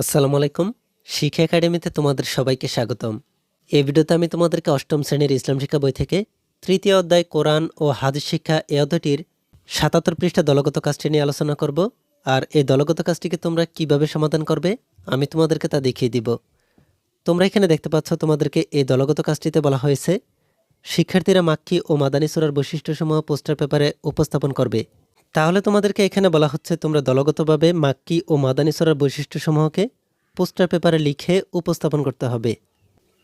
আসসালামু আলাইকুম। শিক্ষা একাডেমিতে তোমাদের সবাইকে স্বাগতম। এই ভিডিওতে আমি তোমাদেরকে অষ্টম শ্রেণির ইসলাম শিক্ষা বই থেকে তৃতীয় অধ্যায় কোরআন ও হাদিস শিক্ষা এ অধ্যায়টির সাতাত্তর পৃষ্ঠা দলগত কাজটি নিয়ে আলোচনা করব। আর এই দলগত কাজটিকে তোমরা কীভাবে সমাধান করবে আমি তোমাদেরকে তা দেখিয়ে দিব। তোমরা এখানে দেখতে পাচ্ছ তোমাদেরকে এই দলগত কাজটিতে বলা হয়েছে, শিক্ষার্থীরা মাক্কি ও মাদানী সুরার বৈশিষ্ট্যসমূহ পোস্টার পেপারে উপস্থাপন করবে। তাহলে তোমাদেরকে এখানে বলা হচ্ছে, তোমরা দলগতভাবে মাক্কি ও মাদানী সুরার বৈশিষ্ট্যসমূহকে পোস্টার পেপারে লিখে উপস্থাপন করতে হবে।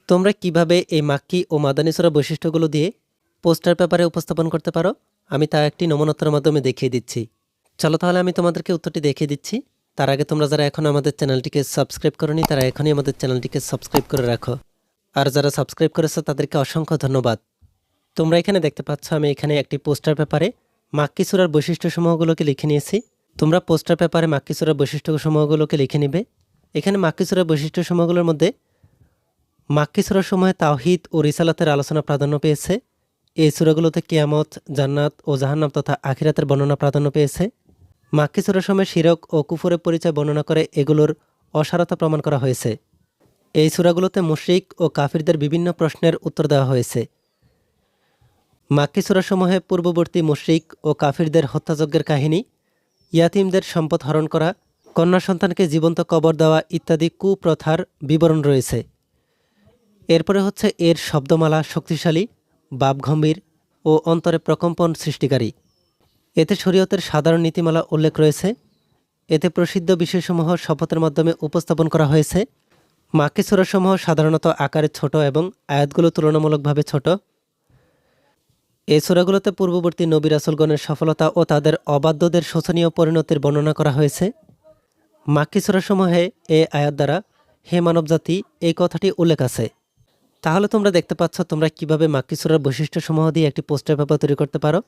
তোমরা কীভাবে এই মাক্কি ও মাদানী সুরার বৈশিষ্ট্যগুলো দিয়ে পোস্টার পেপারে উপস্থাপন করতে পারো? আমি তা একটি নমনতার মাধ্যমে দেখিয়ে দিচ্ছি। চলো তাহলে আমি তোমাদেরকে উত্তরটি দেখিয়ে দিচ্ছি। তার আগে তোমরা যারা এখন আমাদের চ্যানেলটিকে সাবস্ক্রাইব করনি, তারা এখনই আমাদের চ্যানেলটিকে সাবস্ক্রাইব করে রাখো। আর যারা সাবস্ক্রাইব করেছ, তাদেরকে অসংখ্য ধন্যবাদ। তোমরা এখানে দেখতে পাচ্ছ, আমি এখানে একটি পোস্টার পেপারে মাক্কি সুরার বৈশিষ্ট্যসমূহগুলোকে লিখে নিয়েছি। তোমরা পোস্টার পেপারে মাক্কি সুরার বৈশিষ্ট্যসমূহগুলোকে লিখে নিবে। এখানে মাক্কি সুরার বৈশিষ্ট্যসমূহগুলোর মধ্যে মাক্কি সুরার সময় তাওহিদ ও রিসালাতের আলোচনা প্রাধান্য পেয়েছে। এই সুরাগুলোতে কিয়ামত, জান্নাত ও জাহান্নাম তথা আখিরাতের বর্ণনা প্রাধান্য পেয়েছে। মাক্কি সুরার সময় শিরক ও কুফুরের পরিচয় বর্ণনা করে এগুলোর অসারতা প্রমাণ করা হয়েছে। এই সুরাগুলোতে মুশরিক ও কাফিরদের বিভিন্ন প্রশ্নের উত্তর দেওয়া হয়েছে। মাক্কি সুরাসমূহে পূর্ববর্তী মুশরিক ও কাফিরদের হত্যাযজ্ঞের কাহিনী, ইয়াতিমদের সম্পদ হরণ করা, কন্যা সন্তানকে জীবন্ত কবর দেওয়া ইত্যাদি কুপ্রথার বিবরণ রয়েছে। এরপরে হচ্ছে এর শব্দমালা শক্তিশালী, বাপগম্ভীর ও অন্তরে প্রকম্পন সৃষ্টিকারী। এতে শরীয়তের সাধারণ নীতিমালা উল্লেখ রয়েছে। এতে প্রসিদ্ধ বিষয়সমূহ শপথের মাধ্যমে উপস্থাপন করা হয়েছে। মাক্কি সুরাসমূহ সাধারণত আকারে ছোট এবং আয়াতগুলো তুলনামূলকভাবে ছোট। এই সুরাগুলোতে পূর্ববর্তী নবী রাসুলগণের সফলতা ও তাদের অবাধ্যদের শোচনীয় পরিণতির বর্ণনা করা হয়েছে। মাক্কি সুরাসমূহে এ আয়াত দ্বারা হে মানবজাতি, এই কথাটি উল্লেখ আছে। তাহলে তোমরা দেখতে পাচ্ছ তোমরা কীভাবে মাক্কি সুরার বৈশিষ্ট্যসমূহ দিয়ে একটি পোস্টার পেপার তৈরি করতে পারো।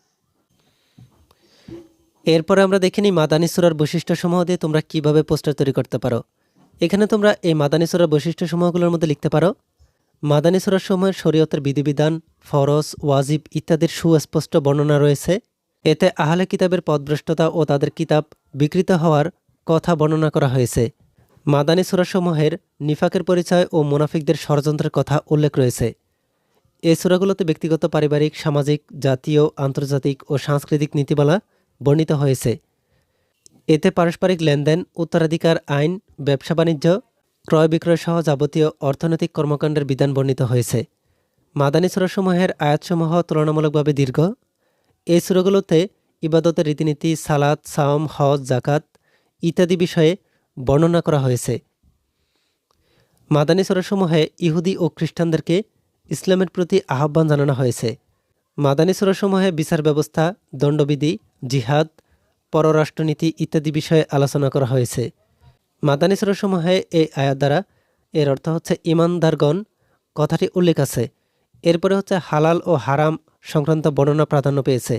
এরপরে আমরা দেখে নিই মাদানী সুরার বৈশিষ্ট্যসমূহ দিয়ে তোমরা কীভাবে পোস্টার তৈরি করতে পারো। এখানে তোমরা এই মাদানী সুরার বৈশিষ্ট্যসমূহগুলোর মধ্যে লিখতে পারো মাদানী সুরার সময়ের শরীয়তের বিধিবিধান, ফরজ, ওয়াজিব ইত্যাদির সুস্পষ্ট বর্ণনা রয়েছে। এতে আহলে কিতাবের পদভ্রষ্টতা ও তাদের কিতাব বিকৃত হওয়ার কথা বর্ণনা করা হয়েছে। মাদানী সুরাসমূহের নিফাকের পরিচয় ও মুনাফিকদের ষড়যন্ত্রের কথা উল্লেখ রয়েছে। এ সুরাগুলোতে ব্যক্তিগত, পারিবারিক, সামাজিক, জাতীয়, আন্তর্জাতিক ও সাংস্কৃতিক নীতিমালা বর্ণিত হয়েছে। এতে পারস্পরিক লেনদেন, উত্তরাধিকার আইন, ব্যবসা বাণিজ্য ক্রয় বিক্রয় সহ যাবতীয় অর্থনৈতিক কর্মকাণ্ডের বিধান বর্ণিত হয়েছে। মাদানী সুরাসমূহের আয়াতসমূহ তুলনামূলকভাবে দীর্ঘ। এই সুরগুলোতে ইবাদতের রীতিনীতি সালাদ সাওম, হজ জাকাত ইত্যাদি বিষয়ে বর্ণনা করা হয়েছে। মাদানী সুরাসমূহে ইহুদি ও খ্রিস্টানদেরকে ইসলামের প্রতি আহ্বান জানানো হয়েছে। মাদানী সুরাসমূহে বিচার ব্যবস্থা, দণ্ডবিধি, জিহাদ, পররাষ্ট্রনীতি ইত্যাদি বিষয়ে আলোচনা করা হয়েছে। মাদানী সুরাসমূহে এই আয়াত দ্বারা এর অর্থ হচ্ছে ইমানদারগণ, কথাটি উল্লেখ আছে, এরপরে হচ্ছে হালাল ও হারাম সংক্রান্ত বর্ণনা প্রাধান্য পেয়েছে।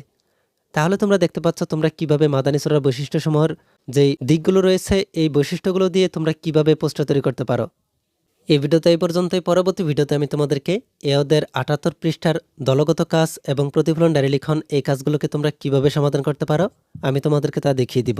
তাহলে তোমরা দেখতে পাচ্ছ তোমরা কীভাবে মাদানী সুরার বৈশিষ্ট্যসমূহের যেই দিকগুলো রয়েছে, এই বৈশিষ্ট্যগুলো দিয়ে তোমরা কীভাবে পোস্টার তৈরি করতে পারো। এই ভিডিওতে এই পর্যন্তই। পরবর্তী ভিডিওতে আমি তোমাদেরকে এ ওদের আটাত্তর পৃষ্ঠার দলগত কাজ এবং প্রতিফলন ডায়েরি লিখন এই কাজগুলোকে তোমরা কীভাবে সমাধান করতে পারো, আমি তোমাদেরকে তা দেখিয়ে দিব।